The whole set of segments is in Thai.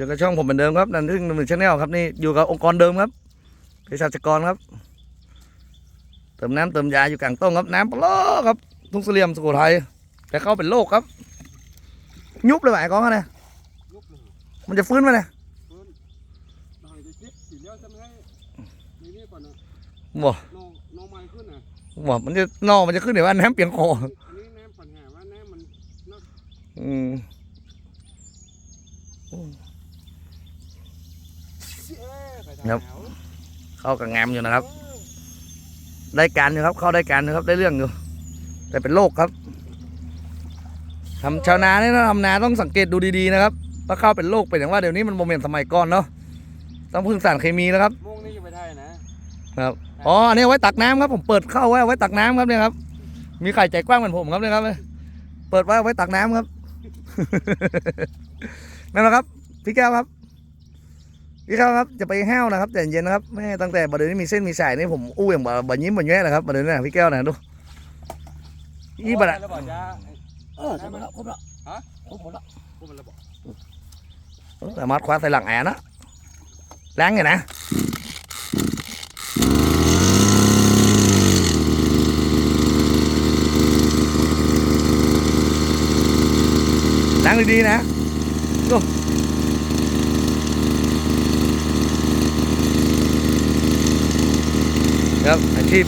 จอกับช่องผมเหมือนเดิมครับนันทึ่งหนึ่งชาแนลครับนี่อยู่กับองค์กรเดิมครับเภสัชกรครับ เติมน้ำเติมยาอยู่กลางต้งครับน้ำปลอครับ ทุ่งเสลี่ยมสุโขทัยแต่เข้าเป็นโรคครับ ยุบเลยไหมก้องเนี่ยยกเลยมันจะฟื้นไหมเนี่ยเพิ่นได้จะเจ็บสีเหลี้ยวจะไม่ให้ในนี่ก่อนนะบ่นองนองไม้ขึ้นนะบ่มันจะนอกมันจะขึ้นเดี๋ยวว่าน้ำเปลี่ยนคออันนี้แนมปัญหาว่าแนมมัน อืม เอ๊ะไปทาง ครับแถวเข้ากับงามอยู่นะครับ ได้การอยู่ครับ เข้าได้การอยู่ครับ ได้เรื่องอยู่ แต่เป็นโรคครับทำชาวนาเนี่ยนะทำนาต้องสังเกตดูดีๆนะครับว่าข้าวเป็นโรคเป็นอย่างว่าเดี๋ยวนี้มันโมเมนต์สมัยก่อนเนาะต้องพึ่งสารเคมีนะครับโมงนี่จะไปไทยนะครับอ๋ออันนี้เอาไว้ตักน้ำครับ ผมเปิดเข้าไว้เอาไว้ตักน้ำครับเนี่ยครับ มีไข่ใจกว้างเหมือนผมครับเนี่ยครับเปิดไว้เอาไว้ตักน้ำครับนั่นแหละครับพี่แก้วครับ พี่แก้วครับจะไปแห้วนะครับแต่เย็นนะครับแม่ตั้งแต่บัดเดี๋ยวนี้มีเส้นมีสายนี่ผมอู้อย่างบ่บ่ยิ้มบ่แย่นะครับบัดเดี๋ยวนี้นะพี่แก้วนะดูอีบัดอะแล้วบอกจะเออใช่ไหมครับครบแล้วฮะครบหมดแล้วพูดมันแล้วบอกสามารถคว้าใส่หลังแอนนะล้างไงนะล้างดีๆนะดู ครับอาชีพ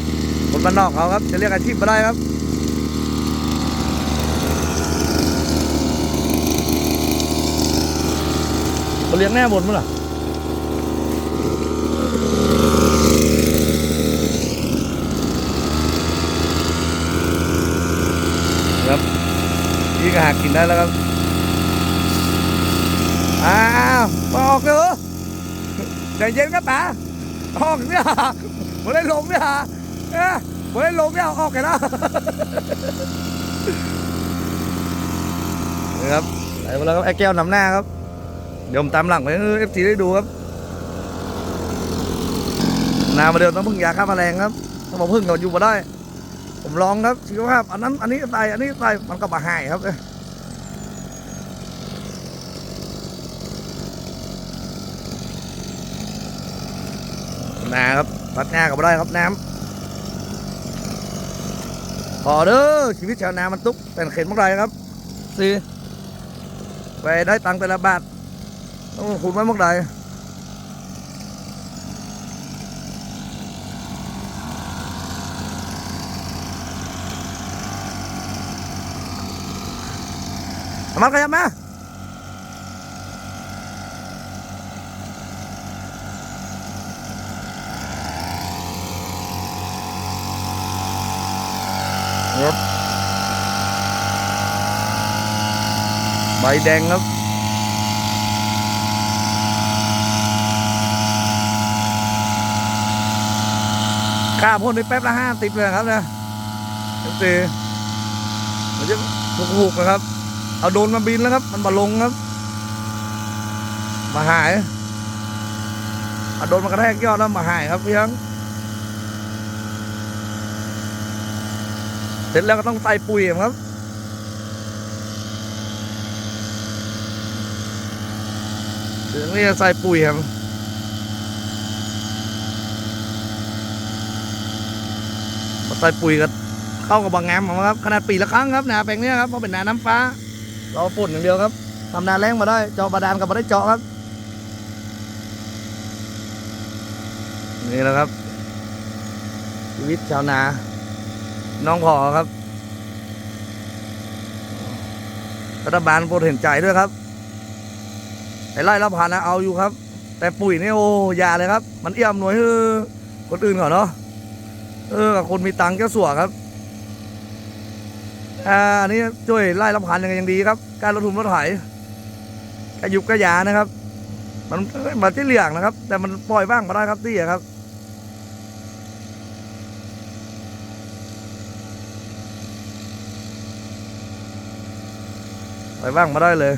คนบ้านนอกเขาครับจะเรียกอาชีพก็ได้ครับเขาเลี้ยงแน่บนมั้งล่ะครับนี่ก็หากินได้แล้วครับ อ้าวมาออกเลยเหรอใจเย็นครับป๋าออกเนี่ย ผมได้ลงเนี่ยเอ๊ะผมได้ลงเนี่ยเอาออกกันนะนี่ครับไปมาแล้วครับไอ้แก้วนำหน้าครับ เดี๋ยวผมตามหลังไปเอฟซีได้ดูครับนามาเดิมต้องพึ่งยาฆ่าแมลงครับถ้าผมพึ่งก็อยู่มาได้ ผมลองครับชีวภาพอันนั้นอันนี้ตายอันนี้ตายมันก็มาหายครับเอ้ย นาครับตัดหน้าก็ไม่ได้ครับน้ำพอเด้อชีวิตชาวนามันตุกแต่เข็นเมื่อไรครับสิไปได้ตังค์แต่ละบาทต้องลงทุนไว้เมื่อใดเอามันขยับมา ครับใบแดงครับค่าพ่นไปแป๊บละห้าติบเลยครับเนี่ยเอฟซีมันจะถูกๆนะครับ เอาโดนมาบินแล้วครับ มันมาลงครับ มาหายเอาโดนมากระแทกยอดแล้วมาหายครับพี่ยัง เสร็จแล้วก็ต้องใส่ปุ๋ยครับถึงนี่จะใส่ปุ๋ยครับมาใส่ปุ๋ยกับเข้ากับบางงามครับ ขนาดปีละครั้งครับนาแปลงนี้ครับเพราะเป็นนาน้ำฟ้า เราปุ่นอย่างเดียวครับทำนาแรงมาได้เจาะบาดาลกับมาได้เจาะครับ นี่แหละครับชีวิตชาวนา น้องพอครับ รัฐบาลโปรดเห็นใจด้วยครับไอ้ไร่ละพันนะเอาอยู่ครับ แต่ปุ๋ยนี่โอ้ยาเลยครับ มันเอี่ยมหน่วยให้คนอื่นเขาเนาะเออกับคนมีตังค์เจ้สัวครับอ่าอันนี้ช่วยไล่ลำพันยังไงยังดีครับ การลดทุนรถไถกระยุกกระยานะครับ มันมันที่เหลี่ยงนะครับ แต่มันปล่อยบ้างมาได้ครับที่อครับ ไปล่อยบ้างมาได้เลย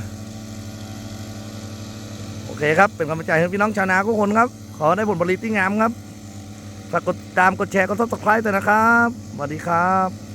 โอเคครับ เป็นกำลังใจให้พี่น้องชาวนาทุกคนครับ ขอได้ผลผลิตที่งามครับฝากกดตามกดแชร์กดซับสไครต์ด้วยนะครับสวัสดีครับ